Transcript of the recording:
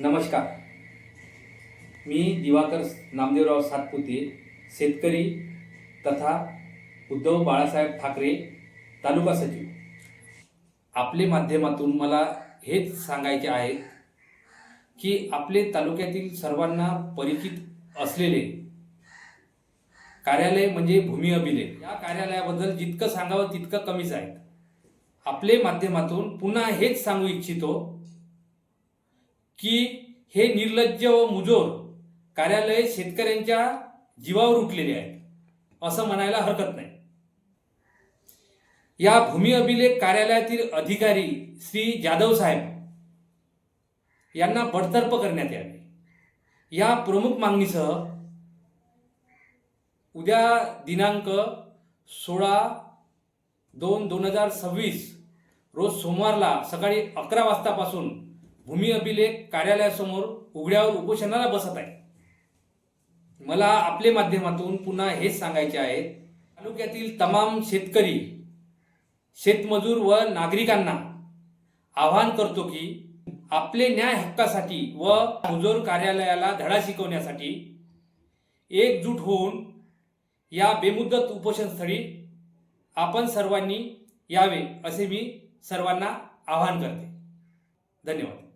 नमस्कार. मी दिवाकर नामदेवराव सातपुते शेतकरी तथा उद्धव बाळासाहेब ठाकरे तालुका सचिव. आपले माध्यमातून मला हेच सांगायचे आहे की आपले तालुक्यातील सर्वांना परिचित असलेले कार्यालय म्हणजे भूमी अभिलेख. या कार्यालयाबद्दल जितकं सांगावं तितकं कमीच आहे आपले माध्यमातून पुन्हा हेच सांगू इच्छितो की हे निर्लज्ज व मुजोर कार्यालय शेतकऱ्यांच्या जीवावर उठलेले आहेत असं म्हणायला हरकत नाही. या भूमी अभिलेख कार्यालयातील अधिकारी श्री जाधव साहेब यांना बडतर्फ करण्यात यावे. या प्रमुख मागणीसह उद्या दिनांक सोळा दोन दोन हजार सव्वीस रोज सोमवारला सकाळी अकरा वाजतापासून भूमी अभिलेख कार्यालयासमोर उघड्यावर उपोषणाला बसत आहे. मला आपले माध्यमातून पुन्हा हेच सांगायचे आहे. तालुक्यातील तमाम शेतकरी शेतमजूर व नागरिकांना आवाहन करतो की आपले न्याय हक्कासाठी व मुजोर कार्यालयाला धडा शिकवण्यासाठी एकजूट होऊन या बेमुदत उपोषणस्थळी आपण सर्वांनी यावे असे मी सर्वांना आवाहन करते. धन्यवाद.